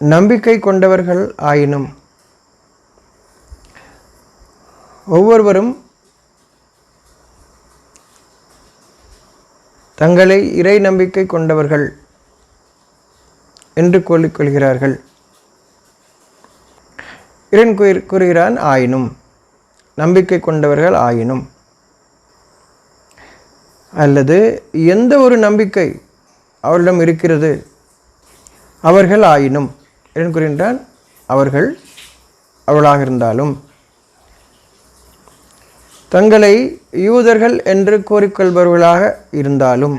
நம்பிக்கை கொண்டவர்கள் ஆயினும் ஒவ்வொருவரும் தங்களை இறை நம்பிக்கை கொண்டவர்கள் என்று கூறிக்கொள்கிறார்கள் இறைவன் கூறுகிறான் ஆயினும் நம்பிக்கை கொண்டவர்கள் ஆயினும் அல்லது எந்த ஒரு நம்பிக்கை அவரிடம் இருக்கிறது அவர்கள் ஆயினும் இறைவன் கூறுகின்றான் அவர்கள் அவளாக இருந்தாலும். தங்களை யூதர்கள் என்று கூறிக்கொள்பவர்களாக இருந்தாலும்.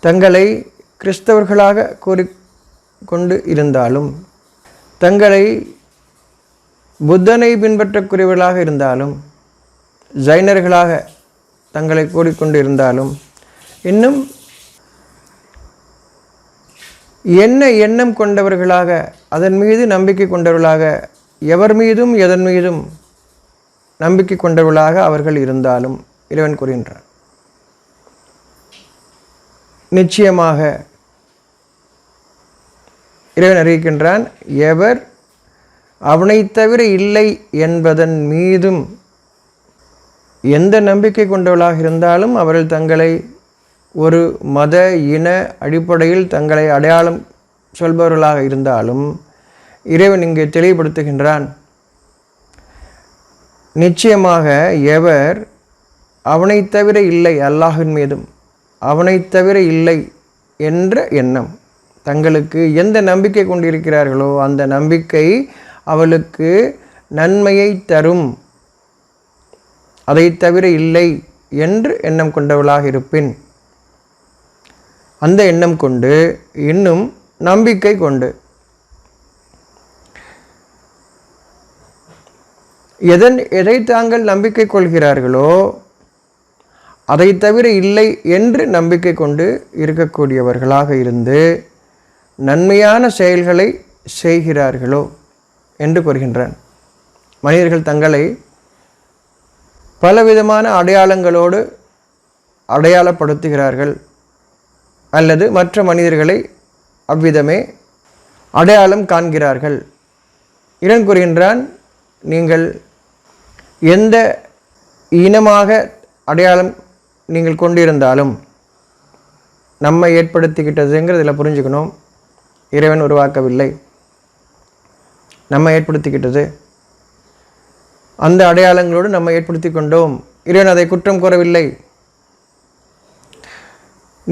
தங்களை கிறிஸ்தவர்களாக கூறிக்கொண்டு இருந்தாலும். தங்களை புத்தனை பின்பற்றக்கூடியவர்களாக இருந்தாலும். ஜைனர்களாக தங்களை கூறிக்கொண்டு இருந்தாலும். இன்னும் என்ன எண்ணம் கொண்டவர்களாக அதன் மீது நம்பிக்கை கொண்டவர்களாக எவர் மீதும் எதன் மீதும் நம்பிக்கை கொண்டவர்களாக அவர்கள் இருந்தாலும் இறைவன் கூறுகின்றான். நிச்சயமாக இறைவன் அறிவிக்கின்றான் எவர் அவனை தவிர இல்லை என்பதன் மீதும் எந்த நம்பிக்கை கொண்டவர்களாக இருந்தாலும் அவர்கள் தங்களை ஒரு மத இன அடிப்படையில் தங்களை அடையாளம் சொல்பவர்களாக இருந்தாலும் இறைவன் இங்கே தெளிவுபடுத்துகின்றான். நிச்சயமாக எவர் அவனைத் தவிர இல்லை அல்லாஹின் மீதும் அவனைத் தவிர இல்லை என்ற எண்ணம். தங்களுக்கு எந்த நம்பிக்கை கொண்டிருக்கிறார்களோ அந்த நம்பிக்கை அவளுக்கு நன்மையை தரும். அதைத் தவிர இல்லை என்று எண்ணம் கொண்டவளாக இருப்பின். அந்த எண்ணம் கொண்டு இன்னும் நம்பிக்கை கொண்டு. எதன் எதை தாங்கள் நம்பிக்கை கொள்கிறார்களோ அதை தவிர இல்லை என்று நம்பிக்கை கொண்டு இருக்கக்கூடியவர்களாக இருந்து நன்மையான செயல்களை செய்கிறார்களோ என்று கூறுகின்றான் மனிதர்கள் தங்களை பலவிதமான அடையாளங்களோடு அடையாளப்படுத்துகிறார்கள். அல்லது மற்ற மனிதர்களை அவ்விதமே அடையாளம் காண்கிறார்கள். இடம் கூறுகின்றான் நீங்கள் எந்த இனமாக அடையாளம் நீங்கள் கொண்டிருந்தாலும் நம்மை ஏற்படுத்திக்கிட்டதுங்கிறதில் புரிஞ்சுக்கணும். இறைவன் உருவாக்கவில்லை. நம்ம ஏற்படுத்திக்கிட்டது. அந்த அடையாளங்களோடு நம்ம ஏற்படுத்தி கொண்டோம். இறைவன் அதை குற்றம் கூறவில்லை.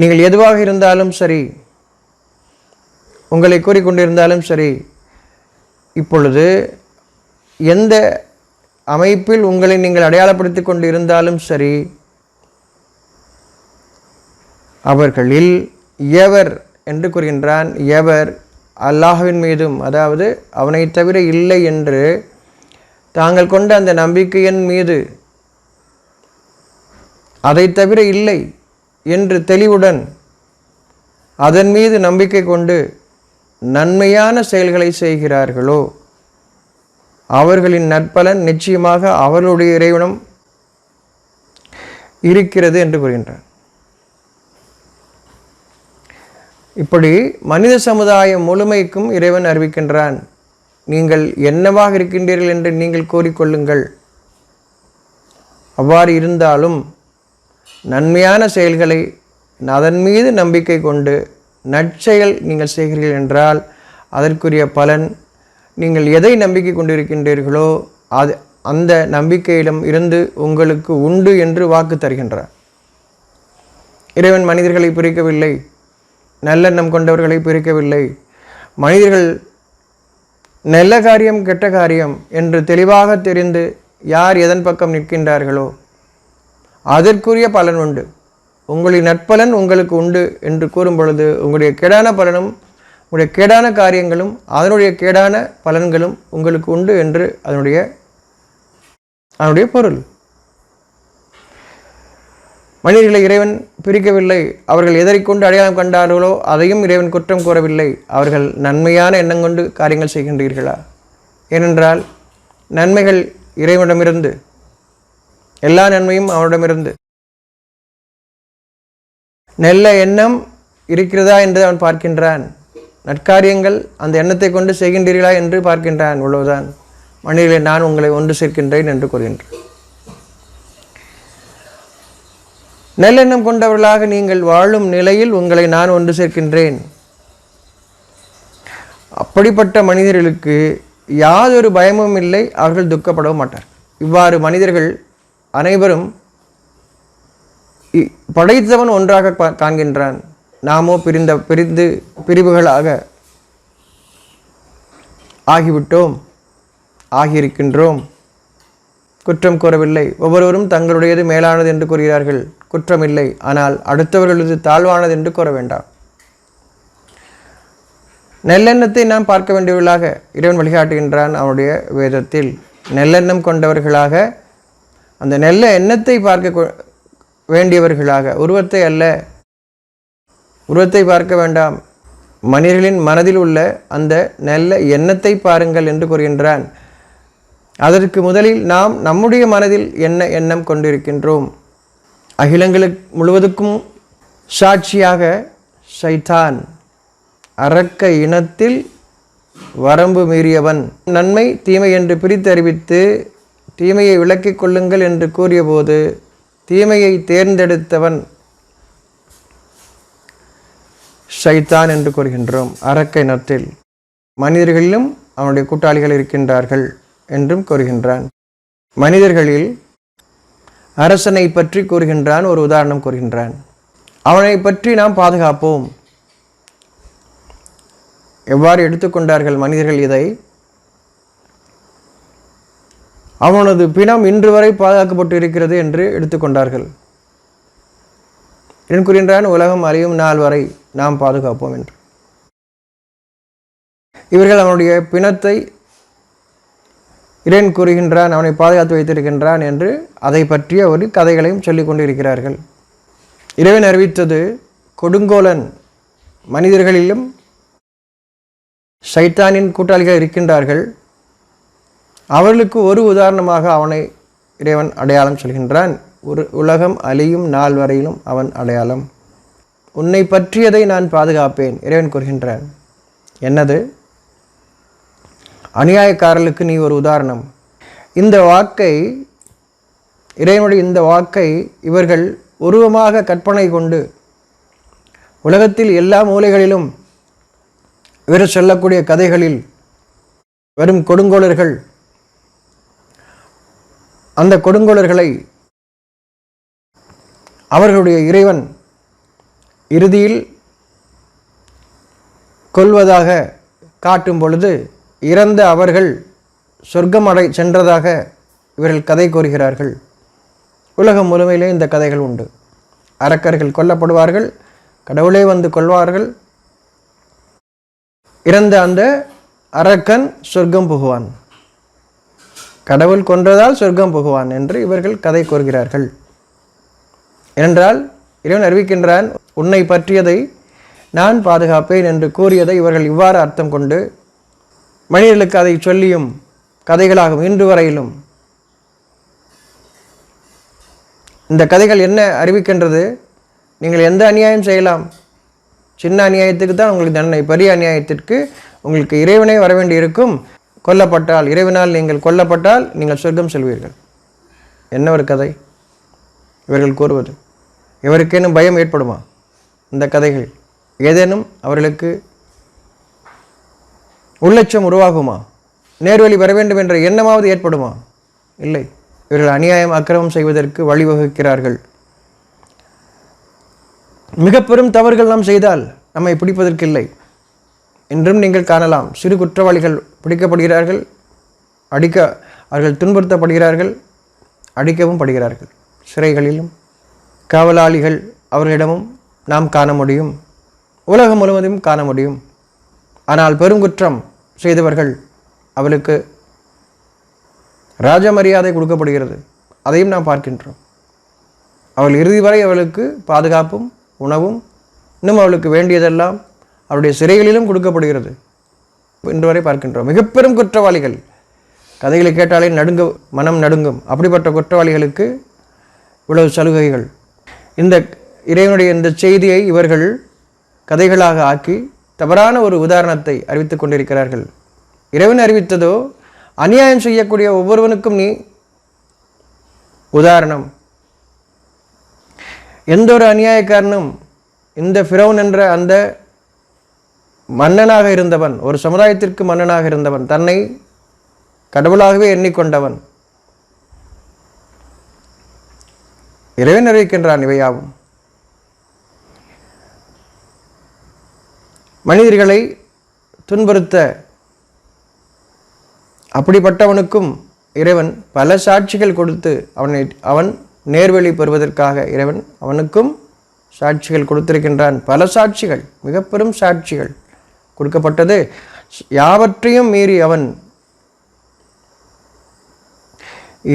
நீங்கள் எதுவாக இருந்தாலும் சரி உங்களை கூறிக்கொண்டிருந்தாலும் சரி இப்பொழுது எந்த அமைப்பில் உங்களை நீங்கள் அடையாளப்படுத்தி கொண்டு இருந்தாலும் சரி அவர்களில் எவர் என்று கூறுகின்றான். எவர் அல்லாஹுவின் மீதும் அதாவது அவனை தவிர இல்லை என்று தாங்கள் கொண்ட அந்த நம்பிக்கையின் மீது அதை தவிர இல்லை. என்று தெளிவுடன் அதன் மீது நம்பிக்கை கொண்டு நன்மையான செயல்களை செய்கிறார்களோ அவர்களின் நற்பலன் நிச்சயமாக அவர்களுடைய இறைவனம் இருக்கிறது என்று கூறுகின்றார். இப்படி மனித சமுதாயம் முழுமைக்கும் இறைவன் அறிவிக்கின்றான். நீங்கள் என்னவாக இருக்கின்றீர்கள் என்று நீங்கள் கூறிக்கொள்ளுங்கள். அவ்வாறு இருந்தாலும் நன்மையான செயல்களை அதன் மீது நம்பிக்கை கொண்டு நற்செயல் நீங்கள் செய்கிறீர்கள் என்றால் அதற்குரிய பலன் நீங்கள் எதை நம்பிக்கை கொண்டிருக்கின்றீர்களோ அது அந்த நம்பிக்கையிடம் இருந்து உங்களுக்கு உண்டு என்று வாக்கு தருகின்றார். இறைவன் மனிதர்களை பிரிக்கவில்லை நல்லெண்ணம் கொண்டவர்களை பிரிக்கவில்லை. மனிதர்கள் நல்ல காரியம் கெட்ட காரியம் என்று தெளிவாக தெரிந்து யார் எதன் பக்கம் நிற்கின்றார்களோ அதற்குரிய பலன் உண்டு. உங்களின் நற்பலன் உங்களுக்கு உண்டு என்று கூறும் பொழுது உங்களுடைய கேடான பலனும் உங்களுடைய கேடான காரியங்களும் அதனுடைய கேடான பலன்களும் உங்களுக்கு உண்டு என்று அதனுடைய அதனுடைய பொருள். மனிதர்களை இறைவன் பிரிக்கவில்லை. அவர்கள் எதரை கொண்டு அடையாளம் கண்டார்களோ அதையும் இறைவன் குற்றம் கூறவில்லை. அவர்கள் நன்மையான எண்ணம் கொண்டு காரியங்கள் செய்கின்றீர்களா? ஏனென்றால் நன்மைகள் இறைவனிடமிருந்து எல்லா நன்மையும் அவனிடமிருந்து. நல்ல எண்ணம் இருக்கிறதா என்று அவன் பார்க்கின்றான். நற்காரியங்கள் அந்த எண்ணத்தை கொண்டு செய்கின்றீர்களா என்று பார்க்கின்றான் இவ்வளவுதான் மனிதர்களை நான் உங்களை ஒன்று சேர்க்கின்றேன் என்று கூறுகின்றான். நல்லெண்ணம் கொண்டவர்களாக நீங்கள் வாழும் நிலையில் உங்களை நான் ஒன்று சேர்க்கின்றேன். அப்படிப்பட்ட மனிதர்களுக்கு யாதொரு பயமும் இல்லை அவர்கள் துக்கப்படவும் மாட்டார் இவ்வாறு மனிதர்கள் அனைவரும் இ- படைத்தவன் ஒன்றாக காண்கின்றான். நாமோ பிரிந்த பிரிந்து பிரிவுகளாக ஆகிவிட்டோம். ஆகியிருக்கின்றோம். குற்றம் கூறவில்லை. ஒவ்வொருவரும் தங்களுடையது மேலானது என்று கூறுகிறார்கள். குற்றமில்லை. ஆனால் அடுத்தவர்களது தாழ்வானது என்று கூற வேண்டாம். நெல்லெண்ணத்தை நாம் பார்க்க வேண்டியவர்களாக இறைவன் வழிகாட்டுகின்றான் அவனுடைய வேதத்தில். நெல்லெண்ணம் கொண்டவர்களாக அந்த நல்ல எண்ணத்தை பார்க்க வேண்டியவர்களாக? உருவத்தை அல்ல. உருவத்தை பார்க்க வேண்டாம். மனிதர்களின் மனதில் உள்ள அந்த நல்ல எண்ணத்தை பாருங்கள் என்று கூறுகின்றான். அதற்கு முதலில் நாம் நம்முடைய மனதில் என்ன எண்ணம் கொண்டிருக்கின்றோம்? அகிலங்களுக்கு முழுவதுக்கும் சாட்சியாக சைத்தான் அரக்க இனத்தில் வரம்பு மீறியவன். நன்மை தீமை என்று பிரித்து அறிவித்து தீமையை விலக்கிக் கொள்ளுங்கள் என்று கூறியபோது தீமையை தேர்ந்தெடுத்தவன் ஷைத்தான் என்று கூறுகின்றோம். அரக்கை இனத்தில் மனிதர்களிலும் அவனுடைய கூட்டாளிகள் இருக்கின்றார்கள் என்றும் கூறுகின்றான். மனிதர்களில் அரசனை பற்றி கூறுகின்றான் ஒரு உதாரணம் கூறுகின்றான். அவனை பற்றி நாம் பாதுகாப்போம். எவ்வாறு எடுத்துக்கொண்டார்கள் மனிதர்கள் இதை? அவனது பிணம் இன்று வரை பாதுகாக்கப்பட்டு இருக்கிறது என்று எடுத்துக்கொண்டார்கள். என் கூறுகின்றான் உலகம் அறியும் நாள் வரை நாம் பாதுகாப்போம் என்று. இவர்கள் அவனுடைய பிணத்தை இறைன் கூறுகின்றான் அவனை பாதுகாத்து வைத்திருக்கின்றான் என்று அதை பற்றிய ஒரு கதைகளையும் சொல்லிக் கொண்டிருக்கிறார்கள். இறைவன் அறிவித்தது கொடுங்கோலன் மனிதர்களிலும் சைத்தானின் கூட்டாளிகள் இருக்கின்றார்கள். அவர்களுக்கு ஒரு உதாரணமாக அவனை இறைவன் அடையாளம் சொல்கின்றான். ஒரு உலகம் அழியும் நாள் வரையிலும் அவன் அடையாளம். உன்னை பற்றியதை நான் பாதுகாப்பேன் இறைவன் கூறுகின்றான். என்னது? அநியாயக்காரர்களுக்கு நீ ஒரு உதாரணம். இந்த வாக்கை இறைவனுடைய இந்த வாக்கை இவர்கள் உருவமாக கற்பனை கொண்டு உலகத்தில் எல்லா மூலைகளிலும் இவர் சொல்லக்கூடிய கதைகளில் வரும் கொடுங்கோளர்கள் அந்த கொடுங்கோலர்களை அவர்களுடைய இறைவன் இறுதியில் கொல்வதாக காட்டும் பொழுது இறந்த அவர்கள் சொர்க்கம் அடை சென்றதாக இவர்கள் கதை கூறுகிறார்கள். உலகம் முழுமையிலே இந்த கதைகள் உண்டு. அரக்கர்கள் கொல்லப்படுவார்கள் கடவுளே வந்து கொள்வார்கள் இறந்த அந்த அரக்கன் சொர்க்கம் புகுவான். கடவுள் கொன்றதால் சொர்க்கம் புகுவான் என்று இவர்கள் கதை கூறுகிறார்கள். என்றால் இறைவன் அறிவிக்கின்றான் உன்னை பற்றியதை நான் பாதுகாப்பேன் என்று கூறியதை இவர்கள் இவ்வாறு அர்த்தம் கொண்டு மனிதர்களுக்கு அதை சொல்லியும் கதைகளாகும் இன்று வரையிலும். இந்த கதைகள் என்ன அறிவிக்கின்றது? நீங்கள் எந்த அநியாயம் செய்யலாம்? சின்ன அநியாயத்துக்கு தான் உங்களுக்கு தண்டனை பெரிய அநியாயத்திற்கு உங்களுக்கு இறைவனே வர வேண்டியிருக்கும் கொல்லப்பட்டால் இறைவனால் நீங்கள் கொல்லப்பட்டால் நீங்கள் சொர்க்கம் செல்வீர்கள். என்ன ஒரு கதை? இவர்கள் கூறுவது. இவருக்கேனும் பயம் ஏற்படுமா? இந்த கதைகள் ஏதேனும் அவர்களுக்கு உள்ளட்சம் உருவாகுமா? நேர்வழி வர வேண்டும் என்ற எண்ணமாவது ஏற்படுமா? இல்லை. இவர்கள் அநியாயம் அக்கிரமம் செய்வதற்கு வழிவகுக்கிறார்கள். மிக பெரும் தவறுகள் நாம் செய்தால் நம்மை பிடிப்பதற்கு இல்லை. இன்றும் நீங்கள் காணலாம். சிறு குற்றவாளிகள் பிடிக்கப்படுகிறார்கள் அடிக்க அவர்கள் துன்புறுத்தப்படுகிறார்கள் அடிக்கவும் படுகிறார்கள். சிறைகளிலும் காவலாளிகள் அவர்களிடமும் நாம் காண முடியும். உலகம் முழுவதும் காண முடியும். ஆனால் பெருங்குற்றம் செய்தவர்கள் அவளுக்கு ராஜ மரியாதை கொடுக்கப்படுகிறது. அதையும் நாம் பார்க்கின்றோம். அவள் இறுதி வரை அவளுக்கு பாதுகாப்பும் உணவும் இன்னும் அவளுக்கு வேண்டியதெல்லாம் அவருடைய சிறைகளிலும் கொடுக்கப்படுகிறது. இன்று வரை பார்க்கின்றோம். மிக பெரும் குற்றவாளிகள். கதைகளை கேட்டாலே நடுங்க மனம் நடுங்கும். அப்படிப்பட்ட குற்றவாளிகளுக்கு இவ்வளவு சலுகைகள். இந்த இறைவனுடைய இந்த செய்தியை இவர்கள் கதைகளாக ஆக்கி தவறான ஒரு உதாரணத்தை அறிவித்துக் கொண்டிருக்கிறார்கள். இறைவன் அறிவித்ததோ அநியாயம் செய்யக்கூடிய ஒவ்வொருவனுக்கும் நீ உதாரணம். எந்த ஒரு அநியாயக்காரனும் இந்த ஃபிரௌன் என்ற அந்த மன்னனாக இருந்தவன் ஒரு சமுதாயத்திற்கு மன்னனாக இருந்தவன் தன்னை கடவுளாகவே எண்ணிக்கொண்டவன். இறைவன் அறிவிக்கின்றான் இவையாவும். மனிதர்களை துன்புறுத்த அப்படிப்பட்டவனுக்கும் இறைவன் பல சாட்சிகள் கொடுத்து அவனை அவன் நேர்வழி பெறுவதற்காக இறைவன் அவனுக்கும் சாட்சிகள் கொடுத்திருக்கின்றான். பல சாட்சிகள் மிக பெரும் சாட்சிகள். கொடுக்கப்பட்டது. யாவற்றையும் மீறி அவன்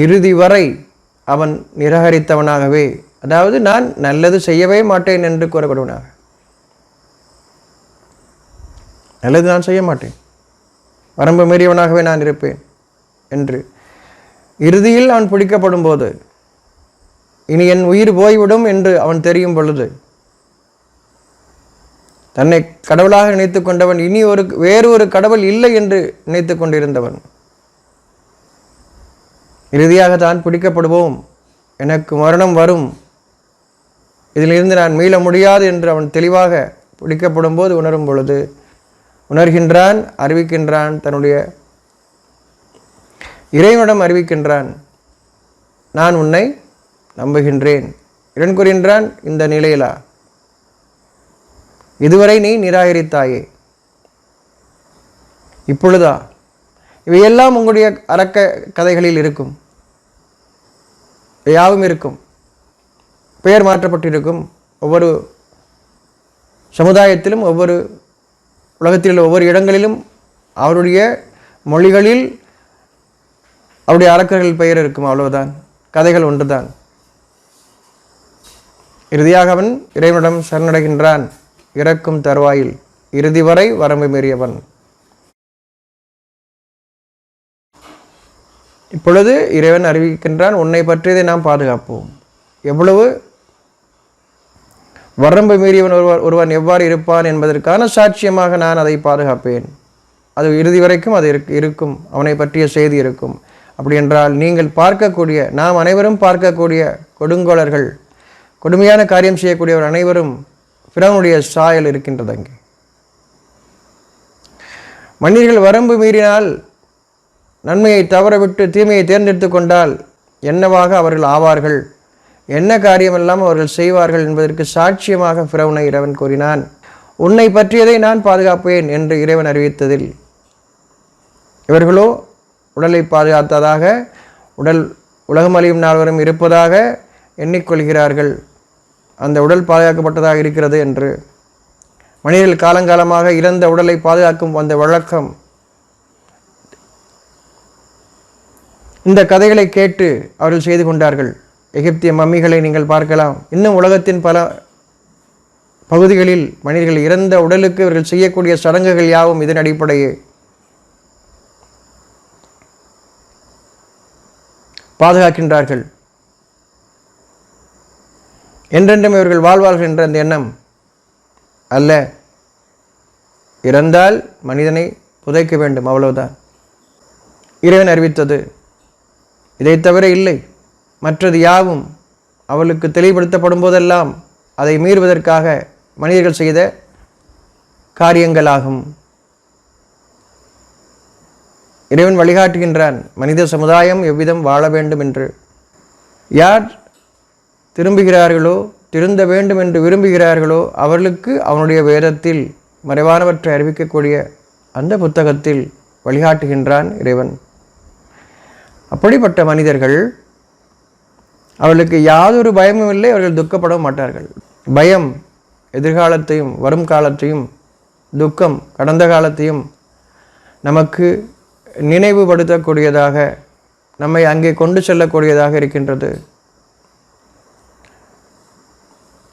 இறுதி வரை அவன் நிராகரித்தவனாகவே அதாவது நான் நல்லது செய்யவே மாட்டேன் என்று கூறப்படுவனாக. நல்லது நான் செய்ய மாட்டேன். வரம்பு மீறியவனாகவே நான் இருப்பேன் என்று. இறுதியில் அவன் பிடிக்கப்படும் போது இனி என் உயிர் போய்விடும் என்று அவன் தெரியும் பொழுது தன்னை கடவுளாக நினைத்து கொண்டவன் இனி ஒரு வேறு ஒரு கடவுள் இல்லை என்று நினைத்து கொண்டிருந்தவன். இறுதியாக தான் பிடிக்கப்படுவோம். எனக்கு மரணம் வரும். இதிலிருந்து நான் மீள முடியாது என்று அவன் தெளிவாக பிடிக்கப்படும் போது உணரும் பொழுது உணர்கின்றான் அறிவிக்கின்றான் தன்னுடைய இறைவனிடம் அறிவிக்கின்றான் நான் உன்னை நம்புகின்றேன். இறைவன் கூறுகின்றான் இந்த நிலையிலா? இதுவரை நீ நிராகரித்தாயே. இப்பொழுதா? இவையெல்லாம் உங்களுடைய அரக்க கதைகளில் இருக்கும். யாவும் இருக்கும். பெயர் மாற்றப்பட்டிருக்கும். ஒவ்வொரு சமுதாயத்திலும் ஒவ்வொரு உலகத்தில் ஒவ்வொரு இடங்களிலும் அவருடைய மொழிகளில் அவருடைய அரக்கர்கள் பெயர் இருக்கும். அவ்வளவுதான். கதைகள் ஒன்றுதான். இறுதியாக அவன் இறைவனிடம் சரணடைகின்றான். இறக்கும் தருவாயில் இறுதி வரை வரம்பு மீறியவன். இப்பொழுது இறைவன் அறிவிக்கின்றான் உன்னை பற்றியதை நாம் பாதுகாப்போம். எவ்வளவு வரம்பு மீறியவன் ஒருவர் ஒருவன் எவ்வாறு இருப்பான் என்பதற்கான சாட்சியமாக நான் அதை பாதுகாப்பேன். அது இறுதி வரைக்கும் அது இருக்கும். அவனை பற்றிய செய்தி இருக்கும். அப்படி என்றால் நீங்கள் பார்க்கக்கூடிய நாம் அனைவரும் பார்க்கக்கூடிய கொடுங்கோளர்கள் கொடுமையான காரியம் செய்யக்கூடியவர் அனைவரும் பிறனுடைய சாயல் இருக்கின்றது அங்கே. மனிதர்கள் வரம்பு மீறினால் நன்மையை தவறவிட்டு தீமையை தேர்ந்தெடுத்து கொண்டால் என்னவாக அவர்கள் ஆவார்கள்? என்ன காரியமெல்லாம் அவர்கள் செய்வார்கள் என்பதற்கு சாட்சியமாக பிறவுனை இறைவன் கூறினான். உன்னை பற்றியதை நான் பாதுகாப்பேன் என்று இறைவன் அறிவித்ததில் இவர்களோ உடலை பாதுகாத்ததாக உடல் உலகம் நால்வரும் இருப்பதாக எண்ணிக்கொள்கிறார்கள். அந்த உடல் பாதுகாக்கப்பட்டதாக இருக்கிறது என்று. மனிதர்கள் காலங்காலமாக இறந்த உடலை பாதுகாக்கும் அந்த வழக்கம். இந்த கதைகளை கேட்டு அவர்கள் செய்து கொண்டார்கள். எகிப்திய மம்மிகளை நீங்கள் பார்க்கலாம். இன்னும் உலகத்தின் பல பகுதிகளில் மனிதர்கள் இறந்த உடலுக்கு இவர்கள் செய்யக்கூடிய சடங்குகள் யாவும் இதன் அடிப்படையே. பாதுகாக்கின்றார்கள். என்றென்றும் இவர்கள் வாழ்வார்கள் என்ற அந்த எண்ணம் அல்ல. இறந்தால் மனிதனை புதைக்க வேண்டும் அவ்வளவுதான். இறைவன் அறிவித்தது. இதை தவிர இல்லை. மற்றது யாவும் அவளுக்கு தெளிவுபடுத்தப்படும் போதெல்லாம் அதை மீறுவதற்காக மனிதர்கள் செய்த காரியங்களாகும். இறைவன் வழிகாட்டுகின்றான் மனித சமுதாயம் எவ்விதம் வாழ வேண்டும் என்று. யார் திரும்புகிறார்களோ திருந்த வேண்டும் என்று விரும்புகிறார்களோ அவர்களுக்கு அவனுடைய வேதத்தில் மறைவானவற்றை அறிவிக்கக்கூடிய அந்த புத்தகத்தில் வழிகாட்டுகின்றான் இறைவன். அப்படிப்பட்ட மனிதர்கள் அவர்களுக்கு யாதொரு பயமும் இல்லை அவர்கள் துக்கப்பட மாட்டார்கள். பயம் எதிர்காலத்தையும் வரும் காலத்தையும் துக்கம் கடந்த காலத்தையும் நமக்கு நினைவுபடுத்தக்கூடியதாக நம்மை அங்கே கொண்டு செல்லக்கூடியதாக இருக்கின்றது.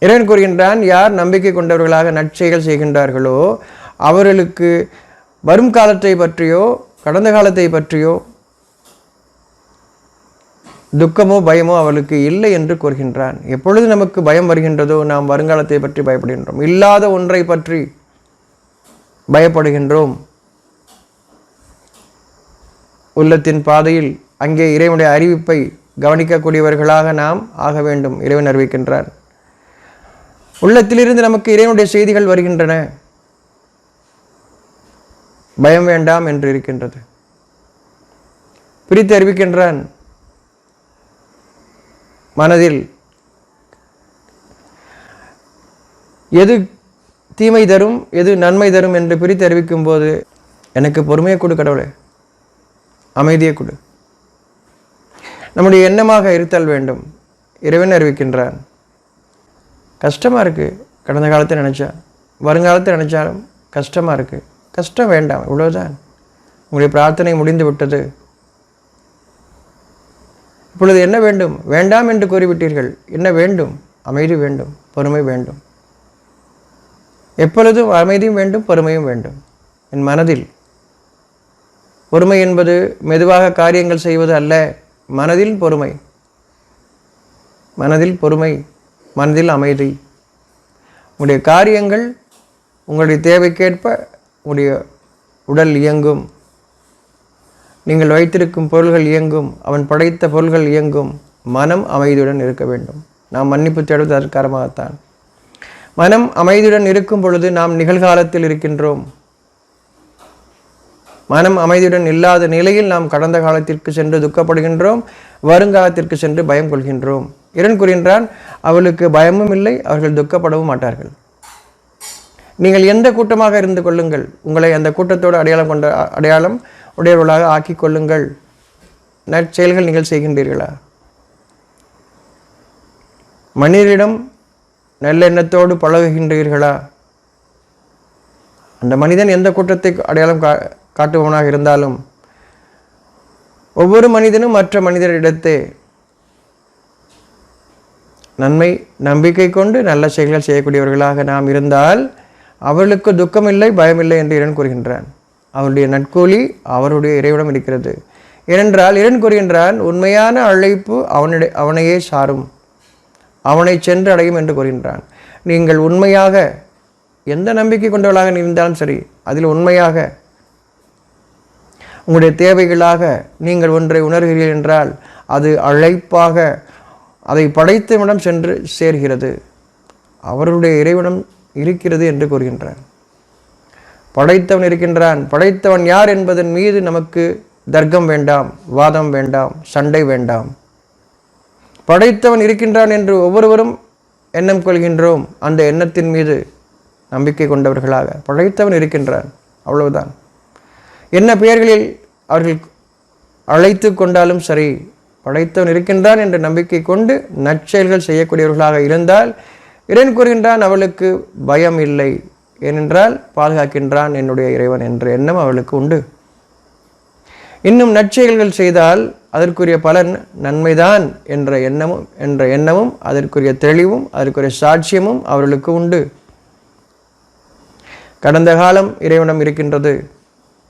இறைவன் கூறுகின்றான் யார் நம்பிக்கை கொண்டவர்களாக நற்செய்கள் செய்கின்றார்களோ அவர்களுக்கு வரும் காலத்தை பற்றியோ கடந்த காலத்தை பற்றியோ துக்கமோ பயமோ அவளுக்கு இல்லை என்று கூறுகின்றான். எப்பொழுது நமக்கு பயம் வருகின்றதோ நாம் வருங்காலத்தை பற்றி பயப்படுகின்றோம். இல்லாத ஒன்றை பற்றி பயப்படுகின்றோம். உள்ளத்தின் பாதையில் அங்கே இறைவனுடைய அறிவிப்பை கவனிக்கக்கூடியவர்களாக நாம் ஆக வேண்டும் இறைவன் அறிவிக்கின்றார் உள்ளத்திலிருந்து நமக்கு இறைவனுடைய செய்திகள் வருகின்றன. பயம் வேண்டாம் என்று இருக்கின்றது. பிரித்து அறிவிக்கின்றான். மனதில் எது தீமை தரும் எது நன்மை தரும் என்று பிரித்து அறிவிக்கும் போது எனக்கு பொறுமையை கொடு கடவுளே. அமைதியை கொடு. நம்முடைய எண்ணமாக இருத்தல் வேண்டும். இறைவன் அறிவிக்கின்றான். கஷ்டமாக இருக்குது கடந்த காலத்தை நினச்சா வருங்காலத்தை நினச்சாலும் கஷ்டமாக இருக்குது கஷ்டம் வேண்டாம் இவ்வளவுதான். உங்களுடைய பிரார்த்தனை முடிந்து விட்டது. இப்பொழுது என்ன வேண்டும்? வேண்டாம் என்று கூறிவிட்டீர்கள். என்ன வேண்டும்? அமைதி வேண்டும் பொறுமை வேண்டும். எப்பொழுதும் அமைதியும் வேண்டும் பொறுமையும் வேண்டும். என் மனதில். பொறுமை என்பது மெதுவாக காரியங்கள் செய்வது அல்ல. மனதில் பொறுமை. மனதில் பொறுமை. மனதில் அமைதி. உங்களுடைய காரியங்கள் உங்களுடைய தேவைக்கேற்ப உங்களுடைய உடல் இயங்கும். நீங்கள் வைத்திருக்கும் பொருள்கள் இயங்கும். அவன் படைத்த பொருள்கள் இயங்கும். மனம் அமைதியுடன் இருக்க வேண்டும். நாம் மன்னிப்பு தேடுவது அதற்காரமாகத்தான் மனம் அமைதியுடன் இருக்கும் பொழுது நாம் நிகழ்காலத்தில் இருக்கின்றோம். மனம் அமைதியுடன் இல்லாத நிலையில் நாம் கடந்த காலத்திற்கு சென்று துக்கப்படுகின்றோம். வருங்காலத்திற்கு சென்று பயம் கொள்கின்றோம். இரண் கூறுகின்றான் அவளுக்கு பயமும் இல்லை அவர்கள் துக்கப்படவும் மாட்டார்கள். நீங்கள் எந்த கூட்டமாக இருந்து கொள்ளுங்கள் உங்களை அந்த கூட்டத்தோடு அடையாளம் கொண்ட அடையாளம் உடையவர்களாக ஆக்கி கொள்ளுங்கள். நற்செயல்கள் நீங்கள் செய்கின்றீர்களா? மனிதரிடம் நல்ல எண்ணத்தோடு பழகுகின்றீர்களா? அந்த மனிதன் எந்த கூட்டத்தை அடையாளம் கா காட்டுபவனாக இருந்தாலும் ஒவ்வொரு மனிதனும் மற்ற மனிதரிடத்தே நன்மை நம்பிக்கை கொண்டு நல்ல செயல்கள் செய்யக்கூடியவர்களாக நாம் இருந்தால் அவர்களுக்கு துக்கமில்லை பயமில்லை என்று இரண் கூறுகின்றான். அவருடைய நட்கூலி அவருடைய இறைவிடம் இருக்கிறது. ஏனென்றால் இரண் கூறுகின்றான் உண்மையான அழைப்பு அவனுடைய அவனையே சாரும். அவனை சென்று அடையும் என்று கூறுகின்றான். நீங்கள் உண்மையாக எந்த நம்பிக்கை கொண்டவர்களாக இருந்தாலும் சரி அதில் உண்மையாக உங்களுடைய தேவைகளாக நீங்கள் ஒன்றை உணர்கிறீர்கள் என்றால் அது அழைப்பாக அதை படைத்தவனிடம் சென்று சேர்கிறது. அவருடைய இறைவனம் இருக்கிறது என்று கூறுகின்றான் படைத்தவன் இருக்கின்றான். படைத்தவன் யார் என்பதன் மீது நமக்கு தர்க்கம் வேண்டாம் வாதம் வேண்டாம் சண்டை வேண்டாம். படைத்தவன் இருக்கின்றான் என்று ஒவ்வொருவரும் எண்ணம் கொள்கின்றோம். அந்த எண்ணத்தின் மீது நம்பிக்கை கொண்டவர்களாக படைத்தவன் இருக்கின்றான். அவ்வளவுதான். என்ன பெயர்களில் அவர்கள் அழைத்து கொண்டாலும் சரி படைத்தவன் இருக்கின்றான் என்ற நம்பிக்கை கொண்டு நற்செயல்கள் செய்யக்கூடியவர்களாக இருந்தால் இறைவன் கூறுகின்றான் அவளுக்கு பயம் இல்லை. ஏனென்றால் பாதுகாக்கின்றான் என்னுடைய இறைவன் என்ற எண்ணம் அவளுக்கு உண்டு. இன்னும் நற்செயல்கள் செய்தால் அதற்குரிய பலன் நன்மைதான் என்ற எண்ணமும் என்ற எண்ணமும் அதற்குரிய தெளிவும் அதற்குரிய சாட்சியமும் அவர்களுக்கு உண்டு. கடந்த காலம் இறைவனம் இருக்கின்றது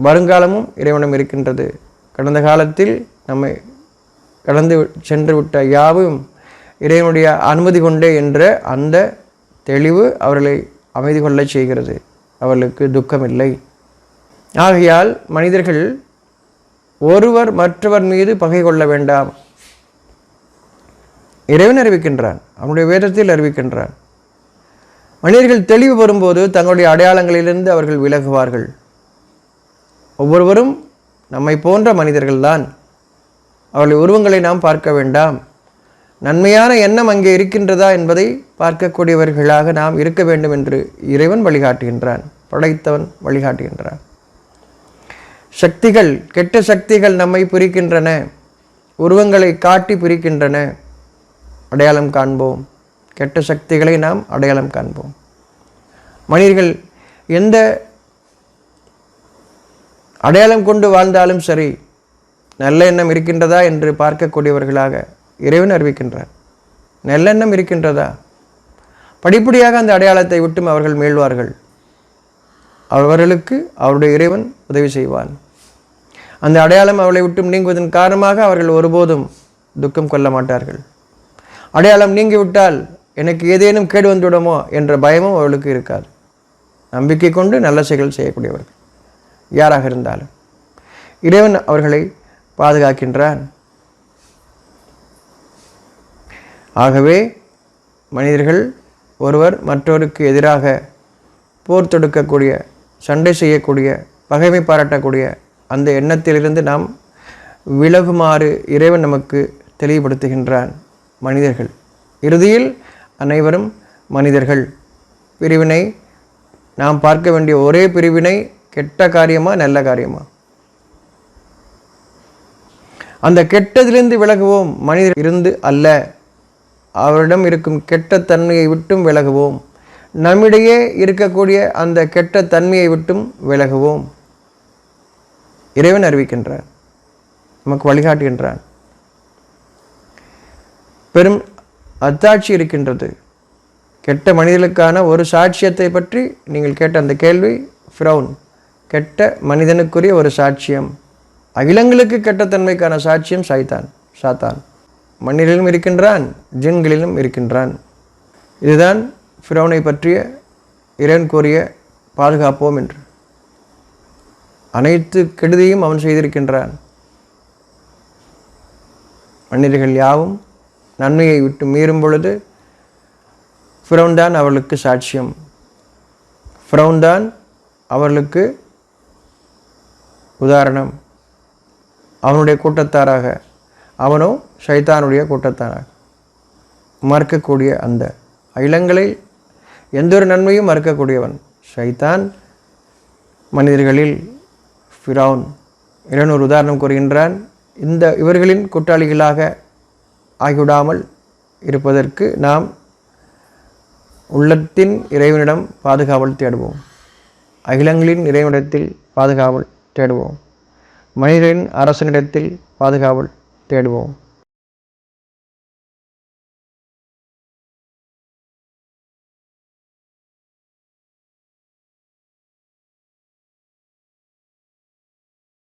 வருங்காலமும் இறைவனம் இருக்கின்றது. கடந்த காலத்தில் நம்மை கடந்து சென்று விட்ட யாவும் இறைவனுடைய அனுமதி கொண்டே என்ற அந்த தெளிவு அவர்களை அமைதி கொள்ளச் செய்கிறது. அவர்களுக்கு துக்கமில்லை. ஆகையால் மனிதர்கள் ஒருவர் மற்றவர் மீது பகை கொள்ள வேண்டாம். இறைவன் அறிவிக்கின்றான். அவனுடைய வேதத்தில் அறிவிக்கின்றான். மனிதர்கள் தெளிவு பெறும்போது தங்களுடைய அடையாளங்களிலிருந்து அவர்கள் விலகுவார்கள். ஒவ்வொருவரும் நம்மை போன்ற மனிதர்கள்தான். அவளுடைய உருவங்களை நாம் பார்க்க வேண்டாம். நன்மையான எண்ணம் அங்கே இருக்கின்றதா என்பதை பார்க்கக்கூடியவர்களாக நாம் இருக்க வேண்டும் என்று இறைவன் வழிகாட்டுகின்றான். படைத்தவன் வழிகாட்டுகின்றான். சக்திகள் கெட்ட சக்திகள் நம்மை பிரிக்கின்றன. உருவங்களை காட்டி பிரிக்கின்றன. அடையாளம் காண்போம். கெட்ட சக்திகளை நாம் அடையாளம் காண்போம். மனிதர்கள் எந்த அடையாளம் கொண்டு வாழ்ந்தாலும் சரி நல்ல எண்ணம் இருக்கின்றதா என்று பார்க்கக்கூடியவர்களாக இறைவன் அறிவிக்கின்றார். நல்லெண்ணம் இருக்கின்றதா? படிப்படியாக அந்த அடையாளத்தை விட்டும் அவர்கள் மீள்வார்கள். அவர்களுக்கு அவருடைய இறைவன் உதவி செய்வான். அந்த அடையாளம் அவளை விட்டும் நீங்குவதன் காரணமாக அவர்கள் ஒருபோதும் துக்கம் கொள்ள மாட்டார்கள். அடையாளம் நீங்கிவிட்டால் எனக்கு ஏதேனும் கேடு வந்துவிடுமோ என்ற பயமும் அவளுக்கு இருக்காது. நம்பிக்கை கொண்டு நல்ல செயல் செய்யக்கூடியவர்கள். யாராக இருந்தாலும் இறைவன் அவர்களை பாதுகாக்கின்றான். ஆகவே மனிதர்கள் ஒருவர் மற்றவருக்கு எதிராக போர் தொடுக்கக்கூடிய சண்டை செய்யக்கூடிய பகைமை பாராட்டக்கூடிய அந்த எண்ணத்திலிருந்து நாம் விலகுமாறு இறைவன் நமக்கு தெளிவுபடுத்துகின்றான் மனிதர்கள். இறுதியில் அனைவரும் மனிதர்கள். பிரிவினை நாம் பார்க்க வேண்டிய ஒரே பிரிவினை கெட்ட காரியமா நல்ல காரியமா? அந்த கெட்டதிலிருந்து விலகுவோம். மனிதர் இருந்து அல்ல. அவரிடம் இருக்கும் கெட்ட தன்மையை விட்டும் விலகுவோம். நம்மிடையே இருக்கக்கூடிய அந்த கெட்ட தன்மையை விட்டும் விலகுவோம். இறைவன் அறிவிக்கின்றார். நமக்கு வழிகாட்டுகின்றான் பெரும் அத்தாட்சி இருக்கின்றது. கெட்ட மனிதர்களுக்கான ஒரு சாட்சியத்தை பற்றி நீங்கள் கேட்ட அந்த கேள்வி ஃப்ரௌன் கெட்ட மனிதனுக்குரிய ஒரு சாட்சியம். அகிலங்களுக்கு கெட்ட தன்மைக்கான சாட்சியம் சைத்தான் சாத்தான். மண்ணிலும் இருக்கின்றான் ஜின்களிலும் இருக்கின்றான். இதுதான் ஃபிரௌனை பற்றிய இறைவன் கூறிய பாதுகாப்போம் என்று. அனைத்து கெடுதியும் அவன் செய்திருக்கின்றான். மனிதர்கள் யாவும் நன்மையை விட்டு மீறும் பொழுது ஃபிரௌன் தான் அவர்களுக்கு சாட்சியம். ஃபிரௌன் தான் அவர்களுக்கு உதாரணம். அவனுடைய கூட்டத்தாராக அவனோ ஷைத்தானுடைய கூட்டத்தாராக. மறுக்கக்கூடிய அந்த இளங்களை எந்த ஒரு நன்மையும் மறுக்கக்கூடியவன் ஷைத்தான். மனிதர்களில் ஃபிரௌன் இரநூறு உதாரணம் கூறுகின்றான். இந்த இவர்களின் கூட்டாளிகளாக ஆகிவிடாமல் இருப்பதற்கு நாம் உள்ளத்தின் இறைவனிடம் பாதுகாவல் தேடுவோம். அகிலங்களின் இறைவனிடத்தில் பாதுகாவல் தேடுவோம். மனிதரின் அரசனிடத்தில் பாதுகாவல் தேடுவோம்.